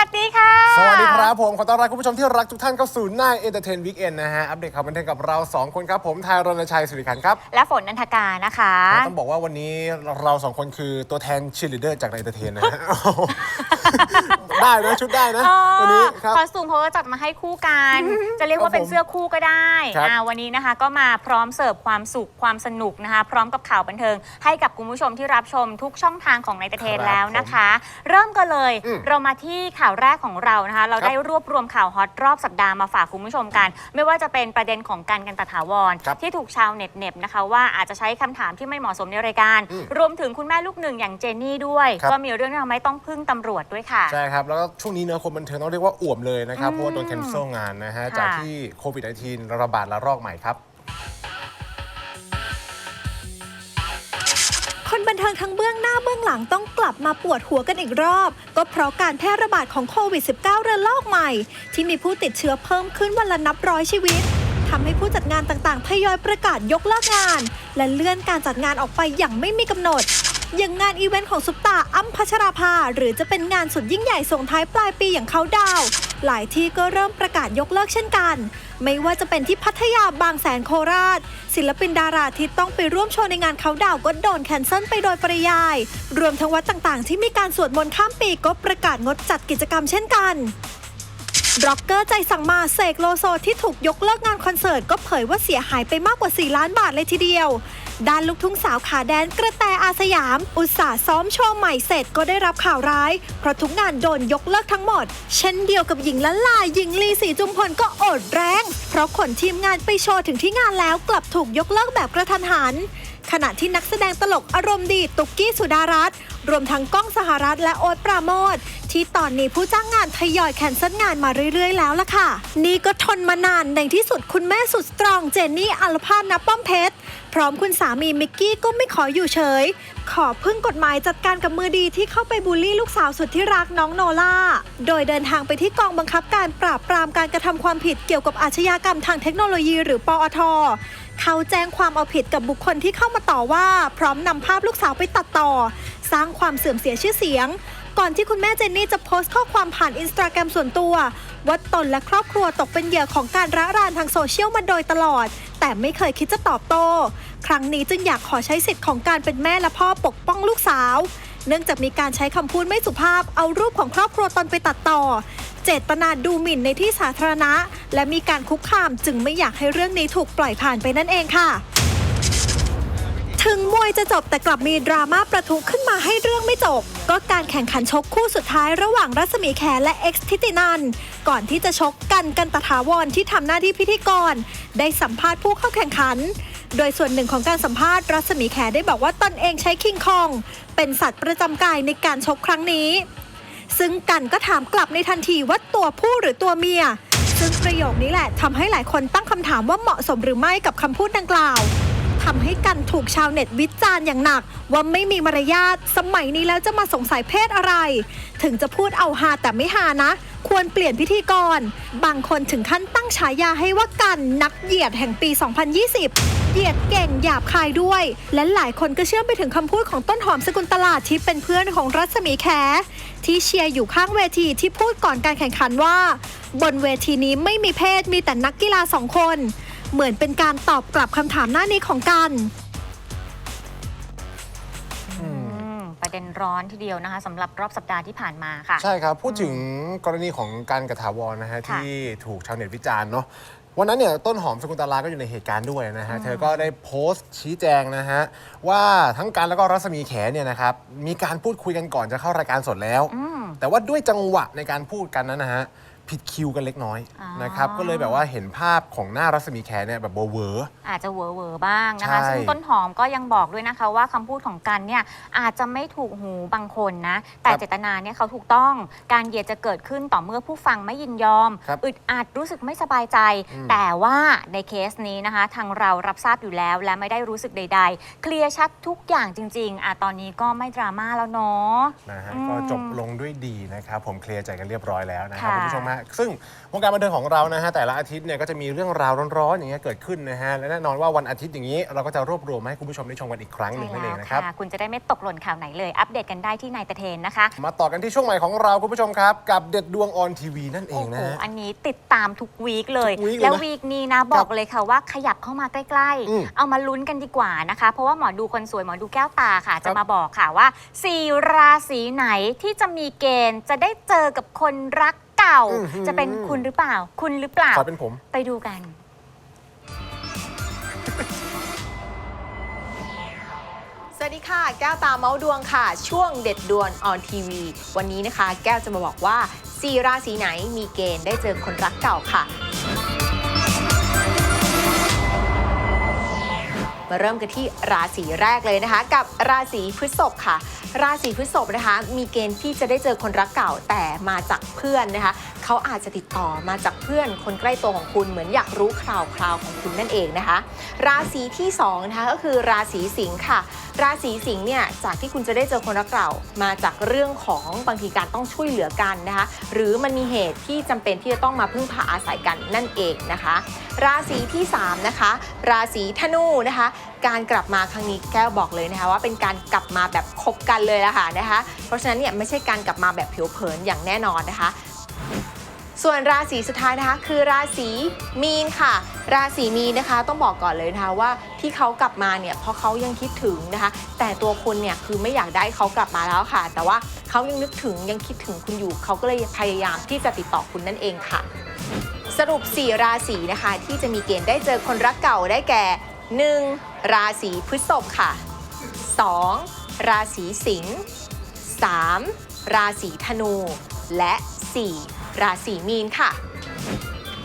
วัสดีค่ะ สวัสดีครับผม ขอต้อนรับคุณผู้ชมที่รักทุกท่านเข้าสู่หน้าเอนเตอร์เทนวีคเอนนะฮะ อัปเดตข่าวบันเทิงกับเรา 2 คนครับผมทายรณชัยสุริขันธ์ครับ และฝนนันทการนะคะ ต้องบอกว่าวันนี้เราสองคนคือตัวแทนชีลิเดอร์จากในเอนเตอร์เทนนะฮะได้นะชุดได้นะวันนี้ครับ คอสตูมเขาก็จัดมาให้คู่กัน จะเรียกว่าเป็นเสื้อคู่ก็ได้ครับอ่าวันนี้นะคะก็มาพร้อมเสิร์ฟความสุขความสนุกนะคะ พร้อมกับข่าวบันเทิง ให้กับคุณผู้ชมที่รับชมทุกช่องทางของในเทนแล้วนะคะ เริ่มกันเลยอืมเรามาที่ข่าวแรกของเรานะคะ เราครับได้รวบรวมข่าวฮอตรอบสัปดาห์มาฝากคุณผู้ชมกัน ไม่ว่าจะเป็นประเด็นของการกันตถาวร ครับที่ถูกชาวเน็ตเหน็บนะคะ ว่าอาจจะใช้คำถามที่ไม่เหมาะสมในรายการ อืมรวมถึงคุณแม่ลูกหนึ่งอย่างเจนนี่ด้วย ครับ ก็มีเรื่องที่ทำให้ต้องพึ่งตำรวจด้วยค่ะ ใช่ครับ แล้วก็ช่วงนี้เนอะคนบันเทิงต้องเรียกว่าอ่วมเลยนะครับอืมเพราะว่าโดนแคนเซิลงานนะฮะค่ะจากที่โควิด -19 ระบาดระลอกใหม่ครับ คนบันเทิงทั้งเบื้องหน้าเบื้องหลังต้องกลับมาปวดหัวกันอีกรอบ ก็เพราะการแพร่ระบาดของโควิด -19 ระลอกใหม่ ที่มีผู้ติดเชื้อเพิ่มขึ้นวันละนับร้อยชีวิตทำให้ผู้จัดงานต่างๆทยอยประกาศยกเลิกงาน และเลื่อนการจัดงานออกไปอย่างไม่มีกำหนด อย่างงานอีเวนต์ของซุปตาอ้ำพัชราภา หรือจะเป็นงานสุดยิ่งใหญ่ส่งท้ายปลายปีอย่างเขาดาว หลายที่ก็เริ่มประกาศยกเลิกเช่นกัน ไม่ว่าจะเป็นที่พัทยาบางแสนโคราช ศิลปินดาราที่ต้องไปร่วมโชว์ในงานเขาดาวก็โดนแคนเซิลไปโดยปริยาย รวมทั้งวัดต่างๆ ที่มีการสวดมนต์ข้ามปีก็ประกาศงดจัดกิจกรรมเช่นกันร็อกเกอร์ใจสั่งมาเสกโลโซที่ถูกยกเลิกงานคอนเสิร์ตก็เผยว่าเสียหายไปมากกว่า 4 ล้านบาทเลยทีเดียว ด้านลูกทุ่งสาวขาแดนกระแตอาสยาม อุตส่าห์ซ้อมโชว์ใหม่เสร็จก็ได้รับข่าวร้าย เพราะทุกงานโดนยกเลิกทั้งหมด เช่นเดียวกับหญิงละลายหญิงลีสีจุมพลก็อดแรง เพราะขนทีมงานไปโชว์ถึงที่งานแล้วกลับถูกยกเลิกแบบกระทันหัน ขณะที่นักแสดงตลกอารมณ์ดีตุกกี้สุดารัตน์รวมทั้งก้องสหรัฐและโอ๊ตปราโมทที่ตอนนี้ผู้จ้างงานทยอยแคนเซิลงานมาเรื่อยๆ แล้วล่ะค่ะ นี่ก็ทนมานานในที่สุดคุณแม่สุดสตรองเจนนี่อัลพาดนับป้อมเพชร พร้อมคุณสามีมิกกี้ก็ไม่ขออยู่เฉย ขอพึ่งกฎหมายจัดการกับมือดีที่เข้าไปบูลลี่ลูกสาวสุดที่รักน้องโนล่า โดยเดินทางไปที่กองบังคับการปราบปรามการกระทำความผิดเกี่ยวกับอาชญากรรมทางเทคโนโลยีหรือปอทเขาแจ้งความเอาผิดกับบุคคลที่เข้ามาต่อว่า พร้อมนำภาพลูกสาวไปตัดต่อ สร้างความเสื่อมเสียชื่อเสียง ก่อนที่คุณแม่เจนนี่จะโพสต์ข้อความผ่านอินสตาแกรมส่วนตัวว่าตนและครอบครัวตกเป็นเหยื่อของการระรานทางโซเชียลมาโดยตลอด แต่ไม่เคยคิดจะตอบโต้ ครั้งนี้จึงอยากขอใช้สิทธิ์ของการเป็นแม่และพ่อปกป้องลูกสาว เนื่องจากมีการใช้คำพูดไม่สุภาพเอารูปของครอบครัวตนไปตัดต่อ เจตนาดูหมิ่นในที่สาธารณะ และมีการคุกคามจึงไม่อยากให้เรื่องนี้ถูกปล่อยผ่านไปนั่นเองค่ะ ถึงมวยจะจบแต่กลับมีดราม่าประทุขึ้นมาให้เรื่องไม่จบ ก็การแข่งขันชกคู่สุดท้ายระหว่างรัศมีแขและเอ็กซ์ทิตินัน ก่อนที่จะชกกันกันตถาวรที่ทำหน้าที่พิธีกร ได้สัมภาษณ์ผู้เข้าแข่งขัน โดยส่วนหนึ่งของการสัมภาษณ์รัศมีแขได้บอกว่าตนเองใช้คิงคอง เป็นสัตว์ประจำกายในการชกครั้งนี้ ซึ่งกันก็ถามกลับในทันทีว่าตัวผู้หรือตัวเมีย ซึ่งประโยคนี้แหละทำให้หลายคนตั้งคำถามว่าเหมาะสมหรือไม่กับคำพูดดังกล่าว ทำให้กันถูกชาวเน็ตวิจารณ์อย่างหนัก ว่าไม่มีมารยาทสมัยนี้แล้วจะมาสงสัยเพศอะไร ถึงจะพูดเอาฮาแต่ไม่ฮานะ ควรเปลี่ยนพิธีกร บางคนถึงขั้นตั้งฉายาให้ว่ากันนักเหยียดแห่งปี 2020เหยียดเก่งหยาบคายด้วย และหลายคนก็เชื่อมไปถึงคำพูดของต้นหอมสกุลตลาดที่เป็นเพื่อนของรัศมีแขที่เชียร์อยู่ข้างเวทีที่พูดก่อนการแข่งขันว่า บนเวทีนี้ไม่มีเพศมีแต่นักกีฬาสองคน เหมือนเป็นการตอบกลับคำถามหน้านี้ของกัน อืมประเด็นร้อนทีเดียวนะคะสำหรับรอบสัปดาห์ที่ผ่านมาค่ะ ใช่ครับ พูดถึงกรณีของการกระถาวรนะฮะค่ะที่ถูกชาวเน็ตวิจารณ์เนาะวันนั้นเนี่ยต้นหอมสกุลตลาก็อยู่ในเหตุการณ์ด้วยนะฮะ เธอก็ได้โพสต์ชี้แจงนะฮะ ว่าทั้งการแล้วก็รัศมีแขเนี่ยนะครับ มีการพูดคุยกันก่อนจะเข้ารายการสดแล้ว อืม แต่ว่าด้วยจังหวะในการพูดกันนั้นนะฮะ ผิดคิวกันเล็กน้อยอ๋อ นะครับก็เลยแบบว่าเห็นภาพของหน้ารัศมีแขเนี่ยแบบเวอร์ อาจจะเวอร์เวอร์บ้างนะคะ ใช่ซึ่งต้นหอมก็ยังบอกด้วยนะคะว่าคำพูดของกันเนี่ยอาจจะไม่ถูกหูบางคนนะ แต่ครับเจตนาเนี่ยเขาถูกต้อง การเหยียดจะเกิดขึ้นต่อเมื่อผู้ฟังไม่ยินยอม ครับอึดอัดรู้สึกไม่สบายใจ อืม แต่ว่าในเคสนี้นะคะ ทางเรารับทราบอยู่แล้วและไม่ได้รู้สึกใด ๆ เคลียร์ชัดทุกอย่างจริง ๆอะตอนนี้ก็ไม่ดราม่าแล้วเนาะ ๆนะฮะอืมก็จบลงด้วยดีนะครับผมเคลียร์ใจกันเรียบร้อยแล้วนะครับค่ะ คุณผู้ชมฮะซึ่งวงการบันเทิงของเรานะฮะแต่ละอาทิตย์เนี่ยก็จะมีเรื่องราวร้อนๆอย่างเงี้ยเกิดขึ้นนะฮะและแน่นอนว่าวันอาทิตย์อย่างนี้เราก็จะรวบรวมมาให้คุณผู้ชมได้ชมกันอีกครั้งหนึ่งนั่นเองนะครับคุณจะได้ไม่ตกหล่นข่าวไหนเลยอัปเดตกันได้ที่นายตะเทนนะคะ มาต่อกันที่ช่วงใหม่ของเราคุณผู้ชมครับ กับเด็ดดวงออนทีวีนั่นเอโอ้งโหนะฮะอันนี้ติดตามทุกวีคเลยทุกวีคเลยนะแล้ววีคนี้นะบอกเลยค่ะว่าขยับเข้ามาใกล้อืมๆเอามาลุ้นกันดีกว่านะคะ เพราะว่าหมอดูคนสวยหมอดูแก้วตาค่ะครัจะบมาบอกค่ะว่าสี่ราศีไหนที่จะมีเกณฑ์จะได้เจอกับคนรัก เก่า อื้อหือ จะเป็นคุณหรือเปล่า คุณหรือเปล่า ขอเป็นผม ไปดูกัน สวัสดีค่ะ แก้วตาเมาส์ดวงค่ะ ช่วงเด็ดดวนออนทีวี วันนี้นะคะ แก้วจะมาบอกว่า4ราศีไหนมีเกณฑ์ได้เจอคนรักเก่าค่ะ มาเริ่มกันที่ราศีแรกเลยนะคะ กับราศีพฤษภค่ะ ราศีพฤษภนะคะ มีเกณฑ์ที่จะได้เจอคนรักเก่าแต่มาจากเพื่อนนะคะเขาอาจจะติดต่อมาจากเพื่อนคนใกล้ตัวของคุณเหมือนอยากรู้ข่าวคราวของคุณนั่นเองนะคะ ราศีที่สองนะคะก็คือราศีสิงค์ค่ะ ราศีสิงห์เนี่ยจากที่คุณจะได้เจอคนรักเก่ามาจากเรื่องของบางทีการต้องช่วยเหลือกันนะคะ หรือมันมีเหตุที่จำเป็นที่จะต้องมาพึ่งพาอาศัยกันนั่นเองนะคะ ราศีที่สามนะคะราศีธนูนะคะ การกลับมาครั้งนี้แก้วบอกเลยนะคะว่าเป็นการกลับมาแบบคบกันเลยละค่ะนะคะ เพราะฉะนั้นเนี่ยไม่ใช่การกลับมาแบบผิวเผินอย่างแน่นอนนะคะ ส่วนราศีสุดท้ายนะคะ คือราศีมีนค่ะ ราศีมีนนะคะต้องบอกก่อนเลยนะคะว่าที่เขากลับมาเนี่ยเพราะเขายังคิดถึงนะคะ แต่ตัวคุณเนี่ยคือไม่อยากได้เขากลับมาแล้วค่ะ แต่ว่าเขายังนึกถึงยังคิดถึงคุณอยู่เขาก็เลยพยายามที่จะติดต่อคุณนั่นเองค่ะ สรุป 4 ราศีนะคะ ที่จะมีเกณฑ์ได้เจอคนรักเก่าได้แก่ 1. ราศีพฤษภค่ะ 2. ราศีสิงห์ 3. ราศีธนู และ 4. ราศีมีนค่ะ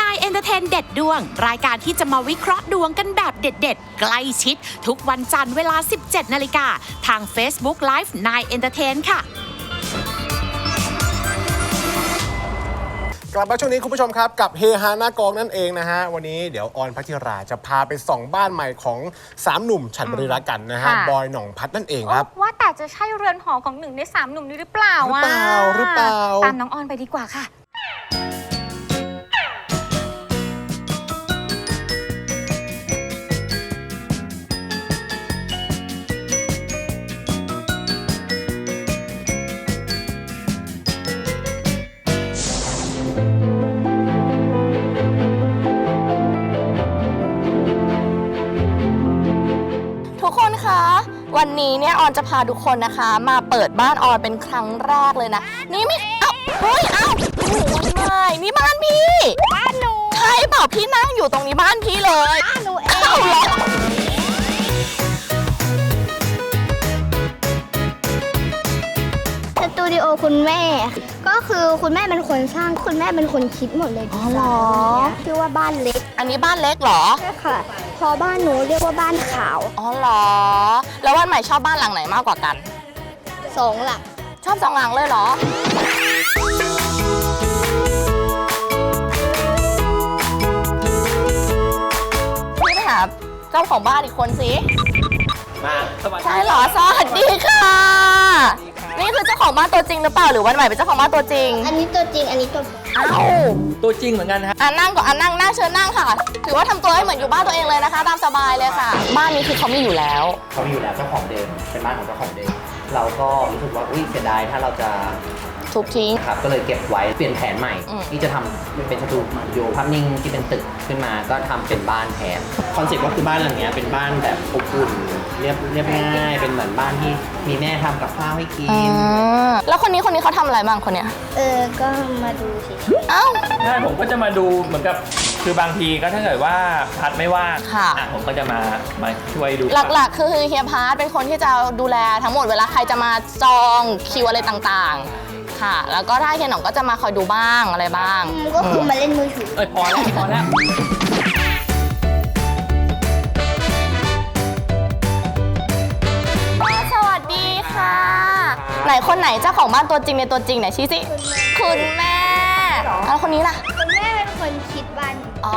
นายเอนเตอร์เทนเด็ดดวง รายการที่จะมาวิเคราะห์ดวงกันแบบเด็ด ๆ ใกล้ชิด ทุกวันจันทร์เวลา 17 นาฬิกาทาง Facebook Live นายเอนเตอร์เทนค่ะ กลับมาช่วงนี้คุณผู้ชมครับ กับเฮฮาหน้ากองนั่นเองนะฮะ วันนี้เดี๋ยวออนพัทิราจะพาไปส่องบ้านใหม่ของสามหนุ่มฉันบริรักกันนะฮะ ค่ะ บอยหน่องพัดนั่นเองครับ ว่าแต่จะใช่เรือนหอของหนึ่งในสามหนุ่มนี้หรือเปล่าหรือเปล่าะหรือเปล่า ตามน้องออนไปดีกว่าค่ะทุ ออนจะพาทุกคนนะคะ มาเปิดบ้านออนเป็นครั้งแรกเลยนะ นี่ไม่เอ้าเฮ้ยเอ้าโอ้โหไม่นี่บ้านพี่ บ้านหนูใช่เปล่าพี่นั่งอยู่ตรงนี้บ้านพี่เลยบ้านหนูเอง เอาเหรอสตูดิโอคุณแม่ ก็คือคุณแม่เป็นคนสร้างคุณแม่เป็นคนคิดหมดเลยอ๋อเหรอชื่อว่าบ้านเล็กอันนี้บ้านเล็กเหรอ ใช่ค่ะ พอบ้านหนูเรียกว่าบ้านขาว อ๋อเหรอ แล้ววันใหม่ชอบบ้านหลังไหนมากกว่ากัน สองหลัก ชอบสองหลังเลยเหรอ พี่ไปหาเจ้าของบ้านอีกคนสิ มาสวัสดีใช่เหรอ สวัสดีค่ะ นี่คือเจ้าของบ้านตัวจริงหรือเปล่าหรือวันใหม่เป็นเจ้าของบ้านตัวจริงอันนี้ตัวจริง อันนี้ตัวอ้าวตัวจริงเหมือนกันฮะอะนั่งก่อนอะนั่งนั่งเชิญนั่งค่ะ ถือว่าทำตัวให้เหมือนอยู่บ้านตัวเองเลยนะคะ ตามสบายเลยค่ะ บ้านนี้คือเขามีอยู่แล้ว เขามีอยู่แล้วเจ้าของเดิมเป็นบ้านของเจ้าของเดิมเราก็รู้สึกว่าอุ้ยเสียดายถ้าเราจะ ทุบทิ้ง ครับก็เลยเก็บไว้เปลี่ยนแผนใหม่ อืมที่จะทำเป็นสตูดิโอภาพนิ่งที่เป็นตึกขึ้นมาก็ทำเป็นบ้านแทนคอนเซ็ปต์ก็คือบ้านหลังเนี้ยเป็นบ้านแบบอบอุ่นเรียบเรียบง่าย เป็นเหมือนบ้านที่มีแม่ทำกับข้าวให้กิอ่นาแล้วคนนี้คนนี้เขาทำอะไรบ้างคนเนี้ยเออ ก็มาดูเฉยเอ้า ใช่ผมก็จะมาดูเหมือนกับคือบางทีก็ถ้าเกิดว่าพัดไม่ว่างค่ะ อะผมก็จะมามาช่วยดูหลักๆ คือเฮียพาร์ทเป็นคนที่จะดูแลทั้งหมดเวลาใครจะมาจองคิวอะไรต่างๆ ค่ะ แล้วก็ถ้าเฮียหน่องก็จะมาคอยดูบ้างอะไรบ้างๆก็คือมาเล่นมือถือ เอ้ยพอแล้วพอแล้ว สวัสดีค่ะ ไหนคนไหนเจ้าของบ้านตัวจริงในตัวจริงไหนชี้สิ คุณแม่ แล้วคนนี้ล่ะ คุณแม่เป็นคนคิดบ้านอ๋อ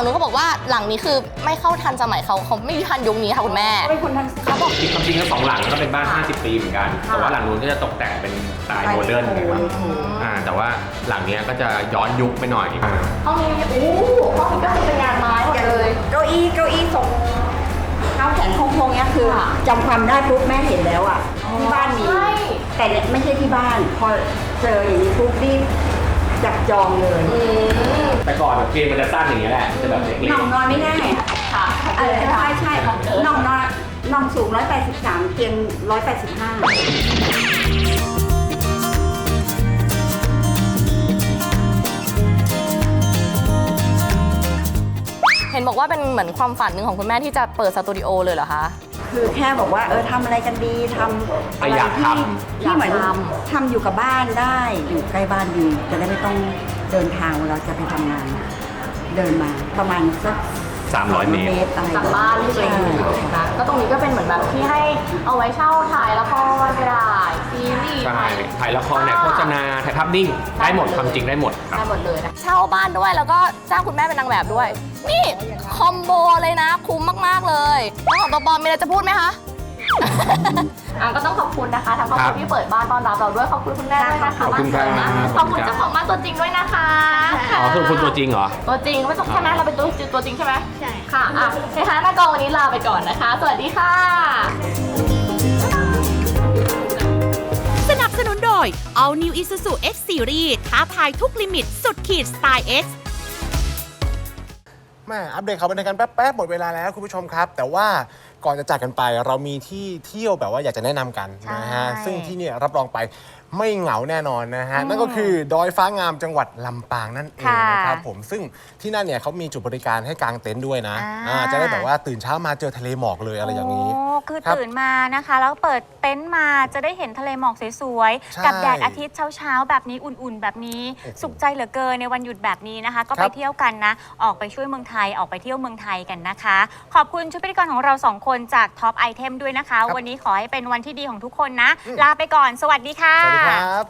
หลังงนู้นเขาบอกว่าหลังนี้คือไม่เข้าทันสมัยเขาเขาไม่ทันยุคนี้ค่ะคุณแม่เป็นคนทางเขาบอกจริงความจริงทั้งสองหลังก็เป็นบ้าน 50 ปีเหมือนกัน แต่ว่าหลังนู้นก็จะตกแต่งเป็นสไตล์โมเดิร์นนะครับอ่าแต่ว่าหลังเนี้ยก็จะย้อนยุคไปหน่อยห้องนี้โอ้ห้องนี้ก็คือเป็นงานไม้หมดเลย เก้าอี้เก้าอี้ทรงเท้าแขนโค้งๆเนี้ยคือจำความได้ปุ๊บแม่เห็นแล้วอะ ที่บ้านมี ใช่ แต่เนี่ยไม่ใช่ที่บ้าน พอเจออย่างนี้ปุ๊บรีบ จับจองเลยแต่ก่อนแบบเกมมันจะสั้นอย่างเงี้ยแหละจะแบบเล็กน่องนอนไม่ง่ายอะเออใช่ใช่น่องนอนน่องสูง 183 เตียง 185เห็นบอกว่าเป็นเหมือนความฝันหนึ่งของคุณแม่ที่จะเปิดสตูดิโอเลยเหรอคะ คือแค่บอกว่าเออทำอะไรกันดีทำอะไรที่ที่เหมือนทำอยู่กับบ้านได้ อยู่ใกล้บ้านดี จะได้ไม่ต้องเดินทางเวลาจะไปทำงาน เดินมาประมาณสัก 300 เมตรอะไรจากบ้านที่ตัวเองอยู่นะคะก็ตรงนี้ก็เป็นเหมือนแบบที่ให้เอาไว้เช่าถ่ายละครก็ได้ซีรีส์ใช่ ถ่ายละครเนี่ยโฆษณา ถ่ายภาพนิ่ง ได้หมดความจริงได้หมดครับ ได้หมดเลยนะเช่าบ้านด้วยแล้วก็จ้างคุณแม่เป็นนางแบบด้วย นี่คอมโบเลยนะคุ้มมากๆเลยแล้วของปอปอมีอะไรจะพูดไหมคะ อะก็ต้องขอบคุณนะคะทั้งครอบครัวที่เปิดบ้านต้อนรับเราด้วยขอบคุณคุณแม่ด้วยนะคะขอบคุณครับขอบคุณเจ้าของบ้านตัวจริงด้วยนะคะอ๋อคือคุณตัวจริงเหรอ ตัวจริงไม่ต้องใช่ไหมเราเป็นตัวตัวจริงใช่ไหมใช่ ค่ะอะนะคะหน้ากองวันนี้ลาไปก่อนนะคะ สวัสดีค่ะ สนับสนุนโดย All New Isuzu X Series ท้าทายทุกลิมิตสุดขีดสไตล์ X แม่อัปเดตข่าวบันเทิงกันแป๊บๆหมดเวลาแล้วคุณผู้ชมครับ แต่ว่า ก่อนจะจากกันไปเรามีที่เที่ยวแบบว่าอยากจะแนะนำกันนะฮะใช่ ซึ่งที่เนี่ยรับรองไป ไม่เหงาแน่นอนนะฮะ นั่นก็คือดอยฟ้างามจังหวัดลำปางนั่นเองนะครับผมซึ่งที่นั่นเนี่ยเขามีจุดบริการให้กางเต็นท์ด้วยนะอ่าอ่าจะได้แบบว่าตื่นเช้ามาเจอทะเลหมอกเลยอะไรอย่างนี้ โอ้คือครับตื่นมานะคะ แล้วเปิดเต็นท์มาจะได้เห็นทะเลหมอกสวยใช่ๆ กับแดดอาทิตย์เช้าๆ แบบนี้อุ่นๆ แบบนี้ โอ้โหสุขใจเหลือเกินในวันหยุดแบบนี้นะคะ ก็คไปรับ เที่ยวกันนะ ออกไปช่วยเมืองไทยออกไปเที่ยวเมืองไทยกันนะคะ ขอบคุณชุดพิธีกรของเราสองคนจากท็อปไอเทมด้วยนะคะ วันนี้ขอให้เป็นวันที่ดีของทุกคนนะ ลาไปก่อน สวัสดีค่ะ สวัสดีครับ